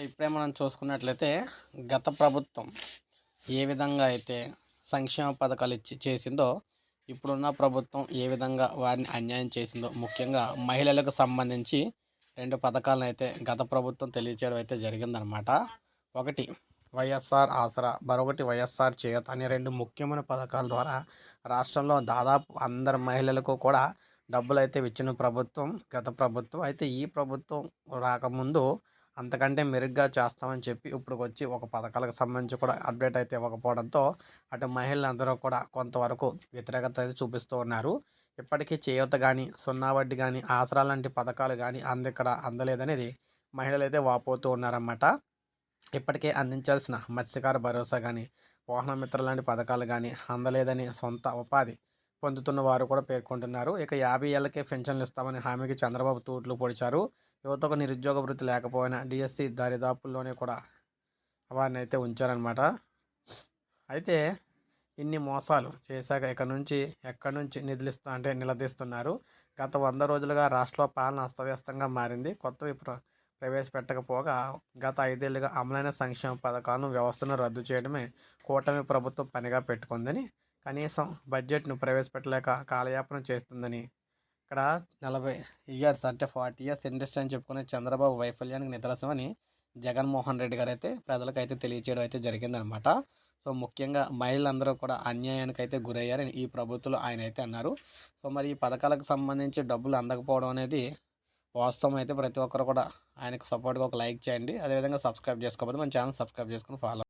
ఇప్పుడే మనం చూసుకున్నట్లయితే గత ప్రభుత్వం ఏ విధంగా అయితే సంక్షేమ పథకాలు ఇచ్చి చేసిందో ఇప్పుడున్న ప్రభుత్వం ఏ విధంగా వారిని అన్యాయం చేసిందో ముఖ్యంగా మహిళలకు సంబంధించి రెండు పథకాలను అయితే గత ప్రభుత్వం తెలియచేయడం అయితే జరిగిందనమాట ఒకటి వైఎస్ఆర్ ఆసరా మరొకటి వైఎస్ఆర్ చేయూత అనే రెండు ముఖ్యమైన పథకాల ద్వారా రాష్ట్రంలో దాదాపు అందరు మహిళలకు కూడా డబ్బులు అయితే ఇచ్చిన ప్రభుత్వం గత ప్రభుత్వం. అయితే ఈ ప్రభుత్వం రాకముందు అంతకంటే మెరుగ్గా చేస్తామని చెప్పి ఇప్పుడు వచ్చి ఒక పథకాలకు సంబంధించి కూడా అప్డేట్ అయితే ఇవ్వకపోవడంతో అటు మహిళలందరూ కూడా కొంతవరకు వ్యతిరేకత అయితే చూపిస్తూ ఉన్నారు. ఇప్పటికీ చేయూత కానీ సున్నా వడ్డీ కానీ ఆసరా లాంటి పథకాలు కానీ అందిక్కడ అందలేదనేది మహిళలు అయితే వాపోతూ ఉన్నారన్నమాట. ఇప్పటికే అందించాల్సిన మత్స్యకార భరోసా కానీ వాహనమిత్ర లాంటి పథకాలు కానీ అందలేదని సొంత ఉపాధి పొందుతున్న వారు కూడా పేర్కొంటున్నారు. ఇక యాభై ఏళ్ళకే పెన్షన్లు ఇస్తామని హామీకి చంద్రబాబు తూట్లు పొడిచారు. యువతకు నిరుద్యోగ వృత్తి లేకపోయినా డిఎస్సి దరిదాపుల్లోనే కూడా వారిని అయితే ఉంచారనమాట అయితే ఇన్ని మోసాలు చేశాక ఇక నుంచి ఎక్కడి నుంచి నిధులిస్తా అంటే నిలదీస్తున్నారు. గత వంద రోజులుగా రాష్ట్రంలో పాలన అస్తవ్యస్తంగా మారింది. కొత్తవి ప్ర ప్రవేశపెట్టకపోగా గత ఐదేళ్ళుగా అమలైన సంక్షేమ పథకాలను వ్యవస్థను రద్దు చేయడమే కూటమి ప్రభుత్వం పనిగా పెట్టుకుందని కనీసం బడ్జెట్ను ప్రవేశపెట్టలేక కాలయాపన చేస్తుందని ఇక్కడ నలభై ఇయర్స్ అంటే ఫార్టీ ఇయర్స్ ఇండస్ట్రీ అని చెప్పుకునే చంద్రబాబు వైఫల్యానికి నిదర్శనమని జగన్మోహన్ రెడ్డి గారు అయితే ప్రజలకు అయితే తెలియచేయడం అయితే జరిగిందనమాట. సో ముఖ్యంగా మహిళలందరూ కూడా అన్యాయానికి అయితే గురయ్యారని ఈ ప్రభుత్వంలో ఆయన అయితే అన్నారు. సో మరి ఈ పథకాలకు సంబంధించి డబ్బులు అందకపోవడం అనేది వాస్తవం అయితే ప్రతి ఒక్కరు కూడా ఆయనకు సపోర్ట్గా ఒక లైక్ చేయండి. అదేవిధంగా సబ్స్క్రైబ్ చేసుకోకపోతే మన ఛానల్ సబ్స్క్రైబ్ చేసుకుని ఫాలో